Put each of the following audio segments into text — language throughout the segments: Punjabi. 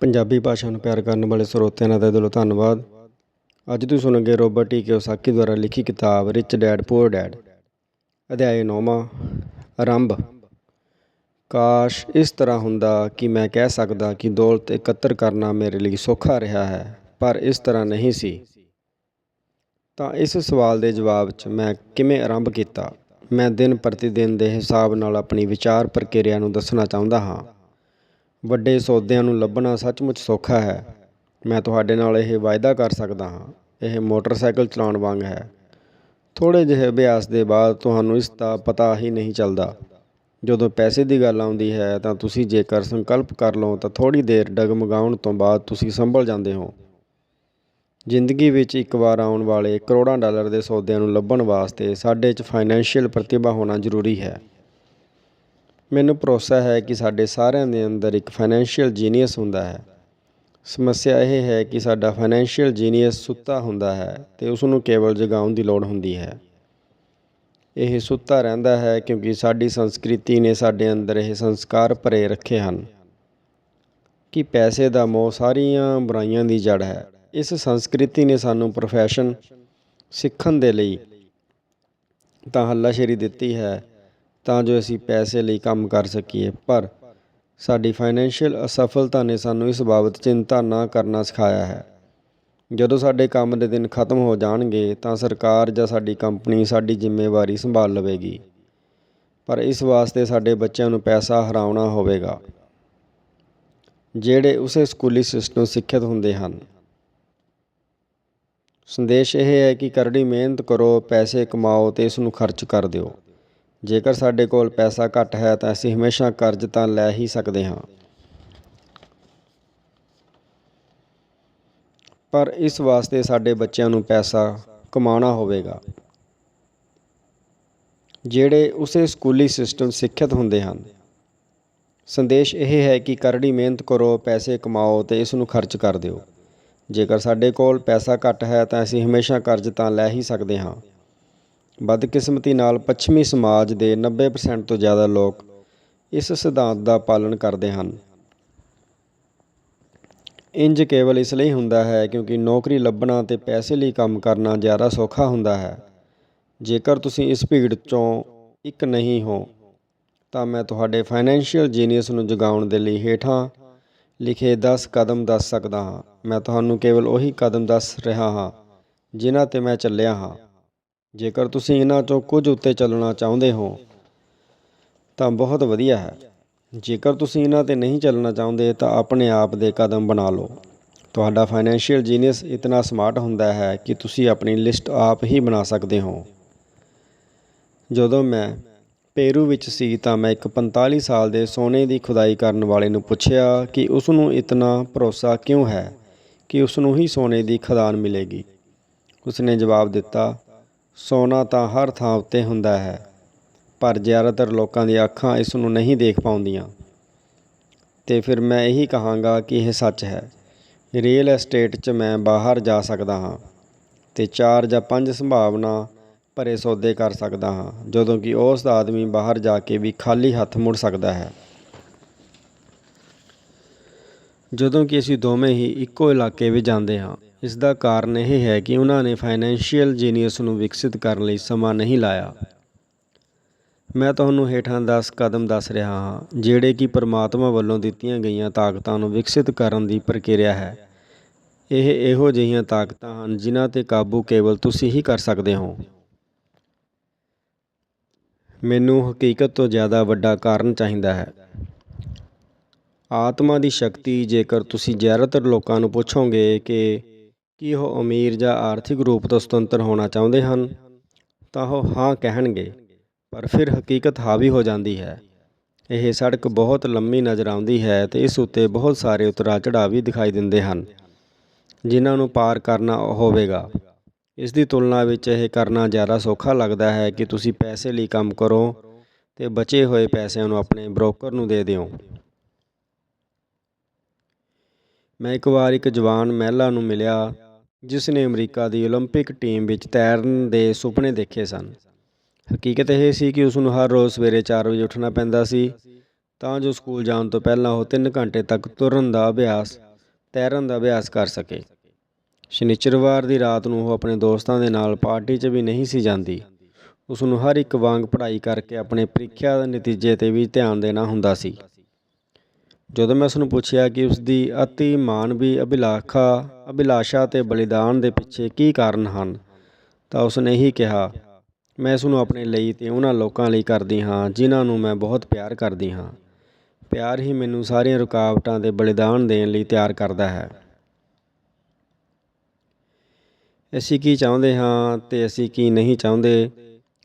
ਪੰਜਾਬੀ ਭਾਸ਼ਾ ਨੂੰ ਪਿਆਰ ਕਰਨ ਵਾਲੇ ਸਰੋਤਿਆਂ ਦਾ ਦਿਲੋਂ ਧੰਨਵਾਦ। ਅੱਜ ਤੁਸੀਂ ਸੁਣੋਗੇ ਰੋਬਰਟ ਟੀ ਕਿਓਸਾਕੀ ਦੁਆਰਾ ਲਿਖੀ ਕਿਤਾਬ, ਰਿਚ ਡੈਡ, ਪੂਅਰ ਡੈਡ। ਅਧਿਆਇ ਨੌਵਾਂ, ਆਰੰਭ। ਕਾਸ਼ ਇਸ ਤਰ੍ਹਾਂ ਹੁੰਦਾ ਕਿ ਮੈਂ ਕਹਿ ਸਕਦਾ ਕਿ ਦੌਲਤ ਇਕੱਤਰ ਕਰਨਾ ਮੇਰੇ ਲਈ ਸੌਖਾ ਰਿਹਾ ਹੈ, ਪਰ ਇਸ ਤਰ੍ਹਾਂ ਨਹੀਂ ਸੀ। ਤਾਂ ਇਸ ਸਵਾਲ ਦੇ ਜਵਾਬ 'ਚ ਮੈਂ ਕਿਵੇਂ ਆਰੰਭ ਕੀਤਾ? ਮੈਂ ਦਿਨ ਪ੍ਰਤੀ ਦਿਨ ਦੇ ਹਿਸਾਬ ਨਾਲ ਆਪਣੀ ਵਿਚਾਰ ਪ੍ਰਕਿਰਿਆ ਨੂੰ ਦੱਸਣਾ ਚਾਹੁੰਦਾ ਹਾਂ। ਵੱਡੇ ਸੌਦਿਆਂ ਨੂੰ ਲੱਭਣਾ ਸੱਚਮੁੱਚ ਸੌਖਾ ਹੈ। ਮੈਂ ਤੁਹਾਡੇ ਨਾਲ ਇਹ ਵਾਅਦਾ ਕਰ ਸਕਦਾ ਹਾਂ। ਇਹ ਮੋਟਰਸਾਈਕਲ ਚਲਾਉਣ ਵਾਂਗ ਹੈ। ਥੋੜ੍ਹੇ ਜਿਹੇ ਅਭਿਆਸ ਦੇ ਬਾਅਦ ਤੁਹਾਨੂੰ ਇਸ ਦਾ ਪਤਾ ਹੀ ਨਹੀਂ ਚੱਲਦਾ। ਜਦੋਂ ਪੈਸੇ ਦੀ ਗੱਲ ਆਉਂਦੀ ਹੈ ਤਾਂ ਤੁਸੀਂ ਜੇਕਰ ਸੰਕਲਪ ਕਰ ਲਓ ਤਾਂ ਥੋੜ੍ਹੀ ਦੇਰ ਡਗਮਗਾਉਣ ਤੋਂ ਬਾਅਦ ਤੁਸੀਂ ਸੰਭਲ ਜਾਂਦੇ ਹੋ। ਜ਼ਿੰਦਗੀ ਵਿੱਚ ਇੱਕ ਵਾਰ ਆਉਣ ਵਾਲੇ ਕਰੋੜਾਂ ਡਾਲਰ ਦੇ ਸੌਦਿਆਂ ਨੂੰ ਲੱਭਣ ਵਾਸਤੇ ਸਾਡੇ 'ਚ ਫਾਈਨੈਂਸ਼ੀਅਲ ਪ੍ਰਤਿਭਾ ਹੋਣਾ ਜ਼ਰੂਰੀ ਹੈ। ਮੈਨੂੰ ਭਰੋਸਾ ਹੈ ਕਿ ਸਾਡੇ ਸਾਰਿਆਂ ਦੇ ਅੰਦਰ ਇੱਕ ਫਾਈਨੈਂਸ਼ੀਅਲ ਜੀਨੀਅਸ ਹੁੰਦਾ ਹੈ। ਸਮੱਸਿਆ ਇਹ ਹੈ ਕਿ ਸਾਡਾ ਫਾਈਨੈਂਸ਼ੀਅਲ ਜੀਨੀਅਸ ਸੁੱਤਾ ਹੁੰਦਾ ਹੈ ਤੇ ਉਸ ਨੂੰ ਕੇਵਲ ਜਗਾਉਣ ਦੀ ਲੋੜ ਹੁੰਦੀ ਹੈ। ਇਹ ਸੁੱਤਾ ਰਹਿੰਦਾ ਹੈ ਕਿਉਂਕਿ ਸਾਡੀ ਸੰਸਕ੍ਰਿਤੀ ਨੇ ਸਾਡੇ ਅੰਦਰ ਇਹ ਸੰਸਕਾਰ ਭਰੇ ਰੱਖੇ ਹਨ। ਕਿ ਪੈਸੇ ਦਾ ਮੋਹ ਸਾਰੀਆਂ ਬੁਰਾਈਆਂ ਦੀ ਜੜ ਹੈ। ਇਸ ਸੰਸਕ੍ਰਿਤੀ ਨੇ ਸਾਨੂੰ ਪ੍ਰੋਫੈਸ਼ਨ ਸਿੱਖਣ ਦੇ ਲਈ ਤਾਂ ਹੱਲਾਸ਼ੇਰੀ ਦਿੱਤੀ ਹੈ ਤਾਂ ਜੋ ਅਸੀਂ ਪੈਸੇ ਲਈ ਕੰਮ ਕਰ ਸਕੀਏ। ਪਰ ਸਾਡੀ ਫਾਈਨੈਂਸ਼ੀਅਲ ਅਸਫਲਤਾ ਨੇ ਸਾਨੂੰ ਇਸ ਬਾਬਤ ਚਿੰਤਾ ਨਾ ਕਰਨਾ ਸਿਖਾਇਆ ਹੈ। ਜਦੋਂ ਸਾਡੇ ਕੰਮ ਦੇ ਦਿਨ ਖਤਮ ਹੋ ਜਾਣਗੇ, ਤਾਂ ਸਰਕਾਰ ਜਾਂ ਸਾਡੀ ਕੰਪਨੀ ਸਾਡੀ ਜ਼ਿੰਮੇਵਾਰੀ ਸੰਭਾਲ ਲਵੇਗੀ। ਪਰ ਇਸ ਵਾਸਤੇ ਸਾਡੇ ਬੱਚਿਆਂ ਨੂੰ ਪੈਸਾ ਹਰਾਉਣਾ ਹੋਵੇਗਾ। ਜਿਹੜੇ ਉਸੇ ਸਕੂਲੀ ਸਿਸਟਮ ਸਿੱਖਿਅਤ ਹੁੰਦੇ ਹਨ। ਸੰਦੇਸ਼ ਇਹ ਹੈ ਕਿ ਕਰੜੀ ਮਿਹਨਤ ਕਰੋ, ਪੈਸੇ ਕਮਾਓ ਤੇ ਇਸ ਨੂੰ ਖਰਚ ਕਰ ਦਿਓ। ਜੇਕਰ ਸਾਡੇ ਕੋਲ ਪੈਸਾ ਘੱਟ ਹੈ ਤਾਂ ਅਸੀਂ ਹਮੇਸ਼ਾ ਕਰਜ਼ ਤਾਂ ਲੈ ਹੀ ਸਕਦੇ ਹਾਂ। ਪਰ ਇਸ ਵਾਸਤੇ ਸਾਡੇ ਬੱਚਿਆਂ ਨੂੰ ਪੈਸਾ ਕਮਾਉਣਾ ਹੋਵੇਗਾ। ਜਿਹੜੇ ਉਸੇ ਸਕੂਲੀ ਸਿਸਟਮ ਸਿੱਖਿਅਤ ਹੁੰਦੇ ਹਨ। ਸੰਦੇਸ਼ ਇਹ ਹੈ ਕਿ ਕਰੜੀ ਮਿਹਨਤ ਕਰੋ, ਪੈਸੇ ਕਮਾਓ ਤੇ ਇਸ ਨੂੰ ਖਰਚ ਕਰ ਦਿਓ। ਜੇਕਰ ਸਾਡੇ ਕੋਲ ਪੈਸਾ ਘੱਟ ਹੈ ਤਾਂ ਅਸੀਂ ਹਮੇਸ਼ਾ ਕਰਜ਼ ਤਾਂ ਲੈ ਹੀ ਸਕਦੇ ਹਾਂ। ਬਦਕਿਸਮਤੀ ਨਾਲ ਪੱਛਮੀ ਸਮਾਜ ਦੇ 90% ਤੋਂ ਜ਼ਿਆਦਾ ਲੋਕ ਇਸ ਸਿਧਾਂਤ ਦਾ ਪਾਲਣ ਕਰਦੇ ਹਨ। ਇੰਜ ਕੇਵਲ ਇਸ ਲਈ ਹੁੰਦਾ ਹੈ ਕਿਉਂਕਿ ਨੌਕਰੀ ਲੱਭਣਾ ਤੇ ਪੈਸੇ ਲਈ ਕੰਮ ਕਰਨਾ ਜ਼ਿਆਦਾ ਸੌਖਾ ਹੁੰਦਾ ਹੈ। ਜੇਕਰ ਤੁਸੀਂ ਇਸ ਭੀੜ 'ਚੋਂ ਇੱਕ ਨਹੀਂ ਹੋ, ਤਾਂ ਮੈਂ ਤੁਹਾਡੇ ਫਾਈਨੈਂਸ਼ੀਅਲ ਜੀਨੀਅਸ ਨੂੰ ਜਗਾਉਣ ਦੇ ਲਈ ਹੇਠਾਂ ਲਿਖੇ 10 ਕਦਮ ਦੱਸ ਸਕਦਾ ਹਾਂ। ਮੈਂ ਤੁਹਾਨੂੰ ਕੇਵਲ ਉਹੀ ਕਦਮ ਦੱਸ ਰਿਹਾ ਹਾਂ, ਜਿਨ੍ਹਾਂ ਤੇ ਮੈਂ ਚੱਲਿਆ ਹਾਂ। ਜੇਕਰ ਤੁਸੀਂ ਇਹਨਾਂ 'ਚੋਂ ਕੁਝ ਉੱਤੇ ਚੱਲਣਾ ਚਾਹੁੰਦੇ ਹੋ, ਤਾਂ ਬਹੁਤ ਵਧੀਆ ਹੈ। ਜੇਕਰ ਤੁਸੀਂ ਇਹਨਾਂ ਤੇ ਨਹੀਂ ਚੱਲਣਾ ਚਾਹੁੰਦੇ, ਤਾਂ ਆਪਣੇ ਆਪ ਦੇ ਕਦਮ ਬਣਾ ਲਓ। ਤੁਹਾਡਾ ਫਾਈਨੈਂਸ਼ੀਅਲ ਜੀਨੀਅਸ ਇਤਨਾ ਸਮਾਰਟ ਹੁੰਦਾ ਹੈ ਕਿ ਤੁਸੀਂ ਆਪਣੀ ਲਿਸਟ ਆਪ ਹੀ ਬਣਾ ਸਕਦੇ ਹੋ। ਜਦੋਂ ਮੈਂ ਪੇਰੂ ਵਿੱਚ ਸੀ, ਤਾਂ ਮੈਂ ਇੱਕ 45 ਸਾਲ ਦੇ ਸੋਨੇ ਦੀ ਖੁਦਾਈ ਕਰਨ ਵਾਲੇ ਨੂੰ ਪੁੱਛਿਆ ਕਿ ਉਸ ਨੂੰ ਇਤਨਾ ਭਰੋਸਾ ਕਿਉਂ ਹੈ ਕਿ ਉਸ ਨੂੰ ਹੀ ਸੋਨੇ ਦੀ ਖਦਾਨ ਮਿਲੇਗੀ। ਉਸ ਨੇ ਜਵਾਬ ਦਿੱਤਾ ਸੋਨਾ ਤਾਂ ਹਰ ਥਾਂ ਉੱਤੇ ਹੁੰਦਾ ਹੈ, ਪਰ ਜ਼ਿਆਦਾਤਰ ਲੋਕਾਂ ਦੀਆਂ ਅੱਖਾਂ ਇਸ ਨੂੰ ਨਹੀਂ ਦੇਖ ਪਾਉਂਦੀਆਂ। ਤੇ ਫਿਰ ਮੈਂ ਇਹੀ ਕਹਾਂਗਾ ਕਿ ਇਹ ਸੱਚ ਹੈ ਰੀਅਲ ਐਸਟੇਟ 'ਚ ਮੈਂ ਬਾਹਰ ਜਾ ਸਕਦਾ ਹਾਂ ਤੇ ਚਾਰ ਜਾਂ ਪੰਜ ਸੰਭਾਵਨਾ ਭਰੇ ਸੌਦੇ ਕਰ ਸਕਦਾ ਹਾਂ, ਜਦੋਂ ਕਿ ਉਸ ਆਦਮੀ ਬਾਹਰ ਜਾ ਕੇ ਵੀ ਖਾਲੀ ਹੱਥ ਮੁੜ ਸਕਦਾ ਹੈ। ਜਦੋਂ ਕਿ ਅਸੀਂ ਦੋਵੇਂ ਹੀ ਇੱਕੋ ਇਲਾਕੇ ਵਿੱਚ ਜਾਂਦੇ ਹਾਂ ਇਸ ਦਾ ਕਾਰਨ ਇਹ ਹੈ ਕਿ ਉਹਨਾਂ ਨੇ ਫਾਈਨੈਂਸ਼ੀਅਲ ਜੀਨੀਅਸ ਨੂੰ ਵਿਕਸਿਤ ਕਰਨ ਲਈ ਸਮਾਂ ਨਹੀਂ ਲਾਇਆ। ਮੈਂ ਤੁਹਾਨੂੰ ਹੇਠਾਂ 10 ਕਦਮ ਦੱਸ ਰਿਹਾ ਹਾਂ, ਜਿਹੜੇ ਕਿ ਪਰਮਾਤਮਾ ਵੱਲੋਂ ਦਿੱਤੀਆਂ ਗਈਆਂ ਤਾਕਤਾਂ ਨੂੰ ਵਿਕਸਿਤ ਕਰਨ ਦੀ ਪ੍ਰਕਿਰਿਆ ਹੈ। ਇਹ ਇਹੋ ਜਿਹੀਆਂ ਤਾਕਤਾਂ ਹਨ ਜਿਨ੍ਹਾਂ ਤੇ ਕਾਬੂ ਕੇਵਲ ਤੁਸੀਂ ਹੀ ਕਰ ਸਕਦੇ ਹੋ। ਮੈਨੂੰ ਹਕੀਕਤ ਤੋਂ ਜ਼ਿਆਦਾ ਵੱਡਾ ਕਾਰਨ ਚਾਹੀਦਾ ਹੈ। ਆਤਮਾ ਦੀ ਸ਼ਕਤੀ ਜੇਕਰ ਤੁਸੀਂ ਜ਼ਿਆਦਾਤਰ ਲੋਕਾਂ ਨੂੰ ਪੁੱਛੋਗੇ ਕਿ ਕੀ ਉਹ ਅਮੀਰ ਜਾਂ ਆਰਥਿਕ ਰੂਪ ਤੋਂ ਸੁਤੰਤਰ ਹੋਣਾ ਚਾਹੁੰਦੇ ਹਨ? ਤਾਂ ਉਹ ਹਾਂ ਕਹਿਣਗੇ, ਪਰ ਫਿਰ ਹਕੀਕਤ ਹਾਵੀ ਹੋ ਜਾਂਦੀ ਹੈ। ਇਹ ਸੜਕ ਬਹੁਤ ਲੰਮੀ ਨਜ਼ਰ ਆਉਂਦੀ ਹੈ ਤੇ ਇਸ ਉੱਤੇ ਬਹੁਤ ਸਾਰੇ ਉਤਰਾ ਚੜਾਅ ਵੀ ਦਿਖਾਈ ਦਿੰਦੇ ਹਨ। ਜਿਨ੍ਹਾਂ ਨੂੰ ਪਾਰ ਕਰਨਾ ਹੋਵੇਗਾ। ਇਸ ਦੀ ਤੁਲਨਾ ਵਿੱਚ ਇਹ ਕਰਨਾ ਜ਼ਿਆਦਾ ਸੌਖਾ ਲੱਗਦਾ ਹੈ ਕਿ ਤੁਸੀਂ ਪੈਸੇ ਲਈ ਕੰਮ ਕਰੋ ਤੇ ਬਚੇ ਹੋਏ ਪੈਸਿਆਂ ਨੂੰ ਆਪਣੇ ਬ੍ਰੋਕਰ ਨੂੰ ਦੇ ਦਿਓ। ਮੈਂ ਇੱਕ ਵਾਰ ਇੱਕ ਜਵਾਨ ਮਹਿਲਾ ਨੂੰ ਮਿਲਿਆ ਜਿਸ ਨੇ ਅਮਰੀਕਾ ਦੀ 올림픽 ਟੀਮ ਵਿੱਚ ਤੈਰਨ ਦੇ ਸੁਪਨੇ ਦੇਖੇ ਸਨ ਹਕੀਕਤ ਇਹ ਸੀ ਕਿ ਉਸ ਨੂੰ ਹਰ ਰੋਜ਼ ਸਵੇਰੇ 4 ਵਜੇ ਉੱਠਣਾ ਪੈਂਦਾ ਸੀ ਤਾਂ ਜੋ ਸਕੂਲ ਜਾਣ ਤੋਂ ਪਹਿਲਾਂ ਉਹ 3 ਘੰਟੇ ਤੱਕ ਤੁਰਨ ਦਾ ਅਭਿਆਸ ਤੈਰਨ ਦਾ ਅਭਿਆਸ ਕਰ ਸਕੇ ਸ਼ਨੀਚਰਵਾਰ ਦੀ ਰਾਤ ਨੂੰ ਉਹ ਆਪਣੇ ਦੋਸਤਾਂ ਦੇ ਨਾਲ ਪਾਰਟੀ 'ਚ ਵੀ ਨਹੀਂ ਸੀ ਜਾਂਦੀ ਉਸ ਨੂੰ ਹਰ ਇੱਕ ਵਾਂਗ ਪੜ੍ਹਾਈ ਕਰਕੇ ਆਪਣੇ ਪ੍ਰੀਖਿਆ ਦੇ ਨਤੀਜੇ 'ਤੇ ਵੀ ਧਿਆਨ ਦੇਣਾ ਹੁੰਦਾ ਸੀ ਜਦੋਂ ਮੈਂ ਉਸ ਨੂੰ ਪੁੱਛਿਆ ਕਿ ਉਸ ਦੀ ਅਤੀ ਮਾਨਵੀ ਅਭਿਲਾਖਾ, ਅਭਿਲਾਸ਼ਾ ਤੇ ਬਲੀਦਾਨ ਦੇ ਪਿੱਛੇ ਕੀ ਕਾਰਨ ਹਨ, ਤਾਂ ਉਸ ਨੇ ਹੀ ਕਿਹਾ, ਮੈਂ ਇਸ ਨੂੰ ਆਪਣੇ ਲਈ ਤੇ ਉਹਨਾਂ ਲੋਕਾਂ ਲਈ ਕਰਦੀ ਹਾਂ ਜਿਨ੍ਹਾਂ ਨੂੰ ਮੈਂ ਬਹੁਤ ਪਿਆਰ ਕਰਦੀ ਹਾਂ। ਪਿਆਰ ਹੀ ਮੈਨੂੰ ਸਾਰੀਆਂ ਰੁਕਾਵਟਾਂ ਦੇ ਬਲੀਦਾਨ ਦੇਣ ਲਈ ਤਿਆਰ ਕਰਦਾ ਹੈ। ਅਸੀਂ ਕੀ ਚਾਹੁੰਦੇ ਹਾਂ ਤੇ ਅਸੀਂ ਕੀ ਨਹੀਂ ਚਾਹੁੰਦੇ,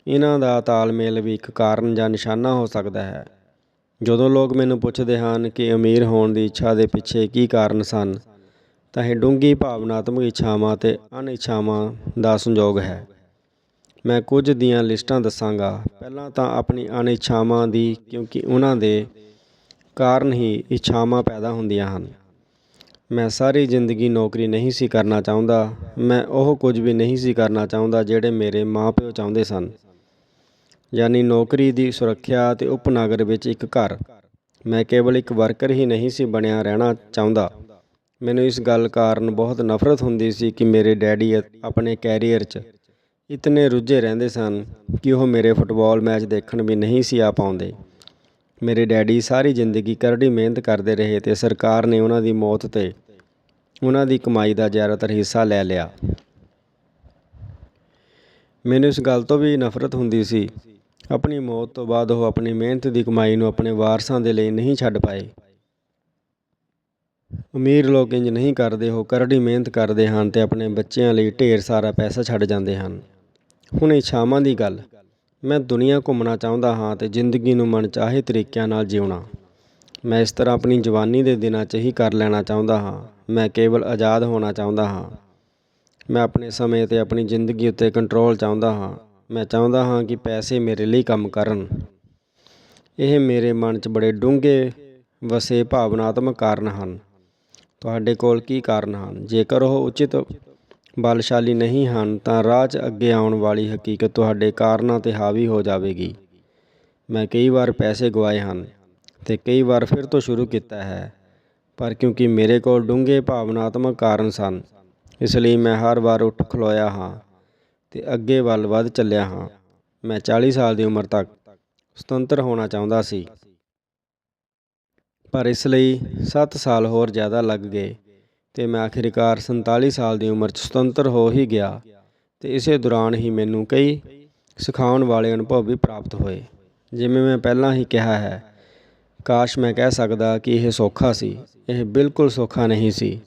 ਇਹਨਾਂ ਦਾ ਤਾਲਮੇਲ ਵੀ ਇੱਕ ਕਾਰਨ ਜਾਂ ਨਿਸ਼ਾਨਾ ਹੋ ਸਕਦਾ ਹੈ। ਜਦੋਂ ਲੋਕ ਮੈਨੂੰ ਪੁੱਛਦੇ ਹਨ ਕਿ ਅਮੀਰ ਹੋਣ ਦੀ ਇੱਛਾ ਦੇ ਪਿੱਛੇ ਕੀ ਕਾਰਨ ਸਨ, ਤਾਂ ਇਹ ਡੂੰਘੀ ਭਾਵਨਾਤਮਕ ਇੱਛਾਵਾਂ ਅਤੇ ਅਣਇੱਛਾਵਾਂ ਦਾ ਸੰਯੋਗ ਹੈ। ਮੈਂ ਕੁਝ ਦੀਆਂ ਲਿਸਟਾਂ ਦੱਸਾਂਗਾ। ਪਹਿਲਾਂ ਤਾਂ ਆਪਣੀ ਅਣਇੱਛਾਵਾਂ ਦੀ, ਕਿਉਂਕਿ ਉਹਨਾਂ ਦੇ ਕਾਰਨ ਹੀ ਇੱਛਾਵਾਂ ਪੈਦਾ ਹੁੰਦੀਆਂ ਹਨ। ਮੈਂ ਸਾਰੀ ਜ਼ਿੰਦਗੀ ਨੌਕਰੀ ਨਹੀਂ ਸੀ ਕਰਨਾ ਚਾਹੁੰਦਾ। ਮੈਂ ਉਹ ਕੁਝ ਵੀ ਨਹੀਂ ਸੀ ਕਰਨਾ ਚਾਹੁੰਦਾ ਜਿਹੜੇ ਮੇਰੇ ਮਾਪਿਓ ਚਾਹੁੰਦੇ ਸਨ। ਯਾਨੀ ਨੌਕਰੀ ਦੀ ਸੁਰੱਖਿਆ ਅਤੇ ਉਪਨਗਰ ਵਿੱਚ ਇੱਕ ਘਰ। ਮੈਂ ਕੇਵਲ ਇੱਕ ਵਰਕਰ ਹੀ ਨਹੀਂ ਸੀ ਬਣਿਆ ਰਹਿਣਾ ਚਾਹੁੰਦਾ। ਮੈਨੂੰ ਇਸ ਗੱਲ ਕਾਰਨ ਬਹੁਤ ਨਫ਼ਰਤ ਹੁੰਦੀ ਸੀ ਕਿ ਮੇਰੇ ਡੈਡੀ ਆਪਣੇ ਕੈਰੀਅਰ 'ਚ ਇਤਨੇ ਰੁੱਝੇ ਰਹਿੰਦੇ ਸਨ ਕਿ ਉਹ ਮੇਰੇ ਫੁੱਟਬਾਲ ਮੈਚ ਦੇਖਣ ਵੀ ਨਹੀਂ ਸੀ ਆ ਪਾਉਂਦੇ। ਮੇਰੇ ਡੈਡੀ ਸਾਰੀ ਜ਼ਿੰਦਗੀ ਕਰੜੀ ਮਿਹਨਤ ਕਰਦੇ ਰਹੇ ਤੇ ਸਰਕਾਰ ਨੇ ਉਹਨਾਂ ਦੀ ਮੌਤ ਤੇ ਉਹਨਾਂ ਦੀ ਕਮਾਈ ਦਾ ਜ਼ਿਆਦਾਤਰ ਹਿੱਸਾ ਲੈ ਲਿਆ। ਮੈਨੂੰ ਇਸ ਗੱਲ ਤੋਂ ਵੀ ਨਫ਼ਰਤ ਹੁੰਦੀ ਸੀ ਆਪਣੀ ਮੌਤ ਤੋਂ ਬਾਅਦ ਉਹ ਆਪਣੀ ਮਿਹਨਤ ਦੀ ਕਮਾਈ ਨੂੰ ਆਪਣੇ ਵਾਰਸਾਂ ਦੇ ਲਈ ਨਹੀਂ ਛੱਡ ਪਾਏ। ਅਮੀਰ ਲੋਕ ਇੰਜ ਨਹੀਂ ਕਰਦੇ, ਉਹ ਕਰੜੀ ਮਿਹਨਤ ਕਰਦੇ ਹਨ ਤੇ ਆਪਣੇ ਬੱਚਿਆਂ ਲਈ ਢੇਰ ਸਾਰਾ ਪੈਸਾ ਛੱਡ ਜਾਂਦੇ ਹਨ। ਹੁਣ ਇੱਛਾਵਾਂ ਦੀ ਗੱਲ। ਮੈਂ ਦੁਨੀਆ ਘੁੰਮਣਾ ਚਾਹੁੰਦਾ ਹਾਂ ਤੇ ਜ਼ਿੰਦਗੀ ਨੂੰ ਮਨਚਾਹੇ ਤਰੀਕਿਆਂ ਨਾਲ ਜਿਉਣਾ। ਮੈਂ ਇਸ ਤਰ੍ਹਾਂ ਆਪਣੀ ਜਵਾਨੀ ਦੇ ਦਿਨਾਂ 'ਚ ਹੀ ਕਰ ਲੈਣਾ ਚਾਹੁੰਦਾ ਹਾਂ। ਮੈਂ ਕੇਵਲ ਆਜ਼ਾਦ ਹੋਣਾ ਚਾਹੁੰਦਾ ਹਾਂ। ਮੈਂ ਆਪਣੇ ਸਮੇਂ ਤੇ ਆਪਣੀ ਜ਼ਿੰਦਗੀ ਉੱਤੇ ਕੰਟਰੋਲ ਚਾਹੁੰਦਾ ਹਾਂ। ਮੈਂ ਚਾਹੁੰਦਾ ਹਾਂ ਕਿ ਪੈਸੇ ਮੇਰੇ ਲਈ ਕੰਮ ਕਰਨ। ਇਹ ਮੇਰੇ ਮਨ 'ਚ ਬੜੇ ਡੂੰਘੇ, ਵਸੇ ਭਾਵਨਾਤਮਕ ਕਾਰਨ ਹਨ। ਤੁਹਾਡੇ ਕੋਲ ਕੀ ਕਾਰਨ ਹਨ? ਜੇਕਰ ਉਹ ਉਚਿਤ ਬਲਸ਼ਾਲੀ ਨਹੀਂ ਹਨ, ਤਾਂ ਰਾਹ 'ਚ ਅੱਗੇ ਆਉਣ ਵਾਲੀ ਹਕੀਕਤ ਤੁਹਾਡੇ ਕਾਰਨਾਂ ਤੇ ਹਾਵੀ ਹੋ ਜਾਵੇਗੀ। ਮੈਂ ਕਈ ਵਾਰ ਪੈਸੇ ਗਵਾਏ ਹਨ ਤੇ ਕਈ ਵਾਰ ਫਿਰ ਤੋਂ ਸ਼ੁਰੂ ਕੀਤਾ ਹੈ, ਪਰ ਕਿਉਂਕਿ ਮੇਰੇ ਕੋਲ ਡੂੰਘੇ ਭਾਵਨਾਤਮਕ ਕਾਰਨ ਸਨ, ਇਸ ਲਈ ਮੈਂ ਹਰ ਵਾਰ ਉੱਠ ਖਲੋਇਆ ਹਾਂ। ਅਤੇ ਅੱਗੇ ਵੱਲ ਵੱਧ ਚੱਲਿਆ ਹਾਂ। ਮੈਂ 40 ਸਾਲ ਦੀ ਉਮਰ ਤੱਕ ਸੁਤੰਤਰ ਹੋਣਾ ਚਾਹੁੰਦਾ ਸੀ। ਪਰ ਇਸ ਲਈ 7 ਸਾਲ ਹੋਰ ਜ਼ਿਆਦਾ ਲੱਗ ਗਏ ਤੇ ਮੈਂ ਆਖਿਰਕਾਰ 47 ਸਾਲ ਦੀ ਉਮਰ 'ਚ ਸੁਤੰਤਰ ਹੋ ਹੀ ਗਿਆ ਤੇ ਇਸੇ ਦੌਰਾਨ ਹੀ ਮੈਨੂੰ ਕਈ ਸਿਖਾਉਣ ਵਾਲੇ ਅਨੁਭਵ ਵੀ ਪ੍ਰਾਪਤ ਹੋਏ। ਜਿਵੇਂ ਮੈਂ ਪਹਿਲਾਂ ਹੀ ਕਿਹਾ ਹੈ, ਕਾਸ਼ ਮੈਂ ਕਹਿ ਸਕਦਾ ਕਿ ਇਹ ਸੌਖਾ ਸੀ, ਇਹ ਬਿਲਕੁਲ ਸੌਖਾ ਨਹੀਂ ਸੀ।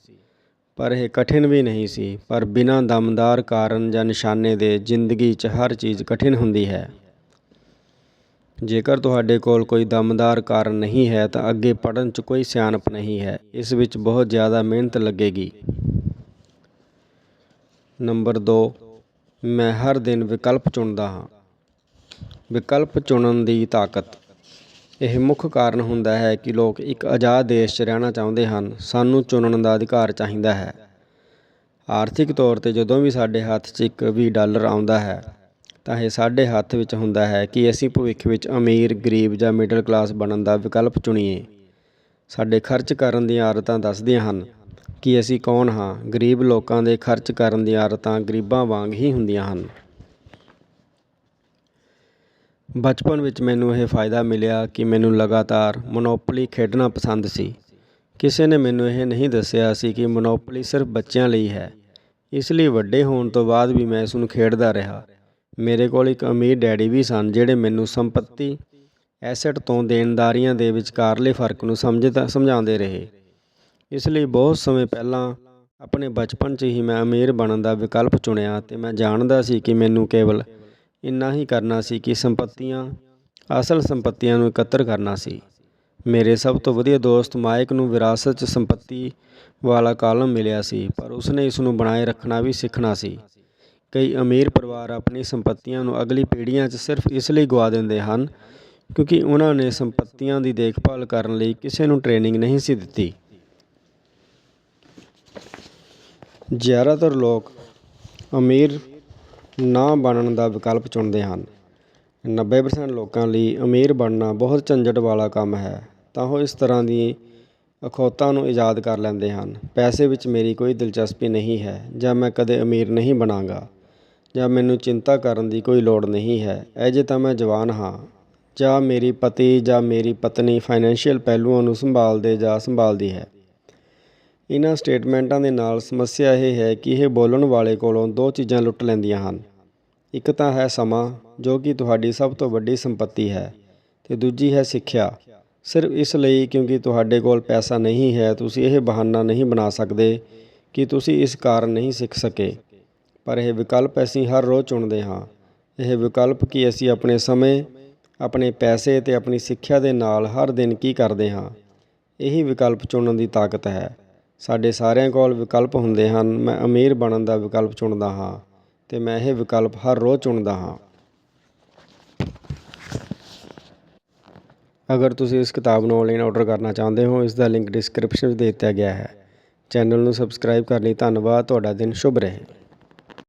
ਪਰ ਇਹ ਕਠਿਨ ਵੀ ਨਹੀਂ ਸੀ, ਪਰ ਬਿਨਾਂ ਦਮਦਾਰ ਕਾਰਨ ਜਾਂ ਨਿਸ਼ਾਨੇ ਦੇ ਜ਼ਿੰਦਗੀ 'ਚ ਹਰ ਚੀਜ਼ ਕਠਿਨ ਹੁੰਦੀ ਹੈ। ਜੇਕਰ ਤੁਹਾਡੇ ਕੋਲ ਕੋਈ ਦਮਦਾਰ ਕਾਰਨ ਨਹੀਂ ਹੈ ਤਾਂ ਅੱਗੇ ਪੜਨ 'ਚ ਕੋਈ ਸਿਆਣਪ ਨਹੀਂ ਹੈ, ਇਸ ਵਿੱਚ ਬਹੁਤ ਜ਼ਿਆਦਾ ਮਿਹਨਤ ਲੱਗੇਗੀ। ਨੰਬਰ 2 ਮੈਂ ਹਰ ਦਿਨ ਵਿਕਲਪ ਚੁਣਦਾ ਹਾਂ। ਵਿਕਲਪ ਚੁਣਨ ਦੀ ਤਾਕਤ। ਇਹ ਮੁੱਖ ਕਾਰਨ ਹੁੰਦਾ ਹੈ ਕਿ ਲੋਕ ਇੱਕ ਆਜ਼ਾਦ ਦੇਸ਼ 'ਚ ਰਹਿਣਾ ਚਾਹੁੰਦੇ ਹਨ। ਸਾਨੂੰ ਚੁਣਨ ਦਾ ਅਧਿਕਾਰ ਚਾਹੀਦਾ ਹੈ। ਆਰਥਿਕ ਤੌਰ ਤੇ ਜਦੋਂ ਵੀ ਸਾਡੇ ਹੱਥ 'ਚ ਇੱਕ ਵੀ ਡਾਲਰ ਆਉਂਦਾ ਹੈ, ਤਾਂ ਇਹ ਸਾਡੇ ਹੱਥ ਵਿੱਚ ਹੁੰਦਾ ਹੈ ਕਿ ਅਸੀਂ ਭਵਿੱਖ ਵਿੱਚ ਅਮੀਰ, ਗਰੀਬ ਜਾਂ ਮਿਡਲ ਕਲਾਸ ਬਣਨ ਦਾ ਵਿਕਲਪ ਚੁਣੀਏ। ਸਾਡੇ ਖਰਚ ਕਰਨ ਦੀਆਂ ਆਦਤਾਂ ਦੱਸਦੀਆਂ ਹਨ ਕਿ ਅਸੀਂ ਕੌਣ ਹਾਂ। ਗਰੀਬ ਲੋਕਾਂ ਦੇ ਖਰਚ ਕਰਨ ਦੀਆਂ ਆਦਤਾਂ ਗਰੀਬਾਂ ਵਾਂਗ ਹੀ ਹੁੰਦੀਆਂ ਹਨ। ਬਚਪਨ ਵਿੱਚ ਮੈਨੂੰ ਇਹ ਫਾਇਦਾ ਮਿਲਿਆ ਕਿ ਮੈਨੂੰ ਲਗਾਤਾਰ ਮੋਨੋਪੋਲੀ ਖੇਡਣਾ ਪਸੰਦ ਸੀ। ਕਿਸੇ ਨੇ ਮੈਨੂੰ ਇਹ ਨਹੀਂ ਦੱਸਿਆ ਸੀ ਕਿ ਮੋਨੋਪੋਲੀ ਸਿਰਫ ਬੱਚਿਆਂ ਲਈ ਹੈ। ਇਸ ਲਈ ਵੱਡੇ ਹੋਣ ਤੋਂ ਬਾਅਦ ਵੀ ਮੈਂ ਇਸ ਨੂੰ ਖੇਡਦਾ ਰਿਹਾ। ਮੇਰੇ ਕੋਲ ਇੱਕ ਅਮੀਰ ਡੈਡੀ ਵੀ ਸਨ ਜਿਹੜੇ ਮੈਨੂੰ ਸੰਪਤੀ, ਐਸੈਟ ਤੋਂ ਦੇਣਦਾਰੀਆਂ ਦੇ ਵਿਚਕਾਰਲੇ ਫ਼ਰਕ ਨੂੰ ਸਮਝਦਾ, ਸਮਝਾਉਂਦੇ ਰਹੇ। ਇਸ ਲਈ ਬਹੁਤ ਸਮੇਂ ਪਹਿਲਾਂ ਆਪਣੇ ਬਚਪਨ 'ਚ ਹੀ ਮੈਂ ਅਮੀਰ ਬਣਨ ਦਾ ਵਿਕਲਪ ਚੁਣਿਆ ਤੇ ਮੈਂ ਜਾਣਦਾ ਸੀ ਕਿ ਮੈਨੂੰ ਕੇਵਲ ਇੰਨਾ ਹੀ ਕਰਨਾ ਸੀ ਕਿ ਸੰਪਤੀਆਂ, ਅਸਲ ਸੰਪਤੀਆਂ ਨੂੰ ਇਕੱਤਰ ਕਰਨਾ ਸੀ। ਮੇਰੇ ਸਭ ਤੋਂ ਵਧੀਆ ਦੋਸਤ ਮਾਇਕ ਨੂੰ ਵਿਰਾਸਤ 'ਚ ਸੰਪਤੀ ਵਾਲਾ ਕਾਲਮ ਮਿਲਿਆ ਸੀ, ਪਰ ਉਸਨੇ ਇਸ ਨੂੰ ਬਣਾਏ ਰੱਖਣਾ ਵੀ ਸਿੱਖਣਾ ਸੀ। ਕਈ ਅਮੀਰ ਪਰਿਵਾਰ ਆਪਣੀ ਸੰਪਤੀਆਂ ਨੂੰ ਅਗਲੀ ਪੀੜ੍ਹੀਆਂ 'ਚ ਸਿਰਫ ਇਸ ਲਈ ਗਵਾ ਦਿੰਦੇ ਹਨ ਕਿਉਂਕਿ ਉਹਨਾਂ ਨੇ ਸੰਪਤੀਆਂ ਦੀ ਦੇਖਭਾਲ ਕਰਨ ਲਈ ਕਿਸੇ ਨੂੰ ਟ੍ਰੇਨਿੰਗ ਨਹੀਂ ਸੀ ਦਿੱਤੀ। ਜ਼ਿਆਦਾਤਰ ਲੋਕ ਅਮੀਰ ਨਾ ਬਣਨ ਦਾ ਵਿਕਲਪ ਚੁਣਦੇ ਹਨ। 90% ਲੋਕਾਂ ਲਈ ਅਮੀਰ ਬਣਨਾ ਬਹੁਤ ਝੰਜਟ ਵਾਲਾ ਕੰਮ ਹੈ। ਤਾਂ ਉਹ ਇਸ ਤਰ੍ਹਾਂ ਦੀ ਅਖੌਤਾਂ ਨੂੰ ਇਜਾਦ ਕਰ ਲੈਂਦੇ ਹਨ। ਪੈਸੇ ਵਿੱਚ ਮੇਰੀ ਕੋਈ ਦਿਲਚਸਪੀ ਨਹੀਂ ਹੈ, ਜਾਂ ਮੈਂ ਕਦੇ ਅਮੀਰ ਨਹੀਂ ਬਣਾਂਗਾ, ਜਾਂ ਮੈਨੂੰ ਚਿੰਤਾ ਕਰਨ ਦੀ ਕੋਈ ਲੋੜ ਨਹੀਂ ਹੈ। ਅਜੇ ਤਾਂ ਮੈਂ ਜਵਾਨ ਹਾਂ। ਜਾਂ ਮੇਰੀ ਪਤੀ ਜਾਂ ਮੇਰੀ ਪਤਨੀ ਫਾਈਨੈਂਸ਼ੀਅਲ ਪਹਿਲੂਆਂ ਨੂੰ ਸੰਭਾਲਦੇ ਜਾਂ ਸੰਭਾਲਦੀ ਹੈ। ਇਹਨਾਂ ਸਟੇਟਮੈਂਟਾਂ ਦੇ ਨਾਲ ਸਮੱਸਿਆ ਇਹ ਹੈ ਕਿ ਇਹ ਬੋਲਣ ਵਾਲੇ ਕੋਲੋਂ ਦੋ ਚੀਜ਼ਾਂ ਲੁੱਟ ਲੈਂਦੀਆਂ ਹਨ। ਇੱਕ ਤਾਂ ਹੈ ਸਮਾਂ, ਜੋ ਕਿ ਤੁਹਾਡੀ ਸਭ ਤੋਂ ਵੱਡੀ ਸੰਪਤੀ ਹੈ। ਤੇ ਦੂਜੀ ਹੈ ਸਿੱਖਿਆ। ਸਿਰਫ ਇਸ ਲਈ ਕਿਉਂਕਿ ਤੁਹਾਡੇ ਕੋਲ ਪੈਸਾ ਨਹੀਂ ਹੈ, ਤੁਸੀਂ ਇਹ ਬਹਾਨਾ ਨਹੀਂ ਬਣਾ ਸਕਦੇ ਕਿ ਤੁਸੀਂ ਇਸ ਕਾਰਨ ਨਹੀਂ ਸਿੱਖ ਸਕੇ। ਪਰ ਇਹ ਵਿਕਲਪ ਅਸੀਂ ਹਰ ਰੋਜ਼ ਚੁਣਦੇ ਹਾਂ। ਇਹ ਵਿਕਲਪ ਕਿ ਅਸੀਂ ਆਪਣੇ ਸਮੇਂ, ਆਪਣੇ ਪੈਸੇ ਤੇ ਆਪਣੀ ਸਿੱਖਿਆ ਦੇ ਨਾਲ ਹਰ ਦਿਨ ਕੀ ਕਰਦੇ ਹਾਂ। ਇਹੀ ਵਿਕਲਪ ਚੁਣਨ ਦੀ ਤਾਕਤ ਹੈ। ਸਾਡੇ ਸਾਰਿਆਂ ਕੋਲ ਵਿਕਲਪ ਹੁੰਦੇ ਹਨ, ਮੈਂ ਅਮੀਰ ਬਣਨ ਦਾ ਵਿਕਲਪ ਚੁਣਦਾ ਹਾਂ ਅਤੇ ਮੈਂ ਇਹ ਵਿਕਲਪ ਹਰ ਰੋਜ਼ ਚੁਣਦਾ ਹਾਂ। ਅਗਰ ਤੁਸੀਂ ਇਸ ਕਿਤਾਬ ਨੂੰ ਆਨਲਾਈਨ ਆਰਡਰ ਕਰਨਾ ਚਾਹੁੰਦੇ ਹੋ, ਇਸ ਦਾ ਲਿੰਕ ਡਿਸਕ੍ਰਿਪਸ਼ਨ ਵਿੱਚ ਦੇ ਦਿੱਤਾ ਗਿਆ ਹੈ। ਚੈਨਲ ਨੂੰ ਸਬਸਕ੍ਰਾਈਬ ਕਰਨ ਲਈ ਧੰਨਵਾਦ, ਤੁਹਾਡਾ ਦਿਨ ਸ਼ੁਭ ਰਹੇ।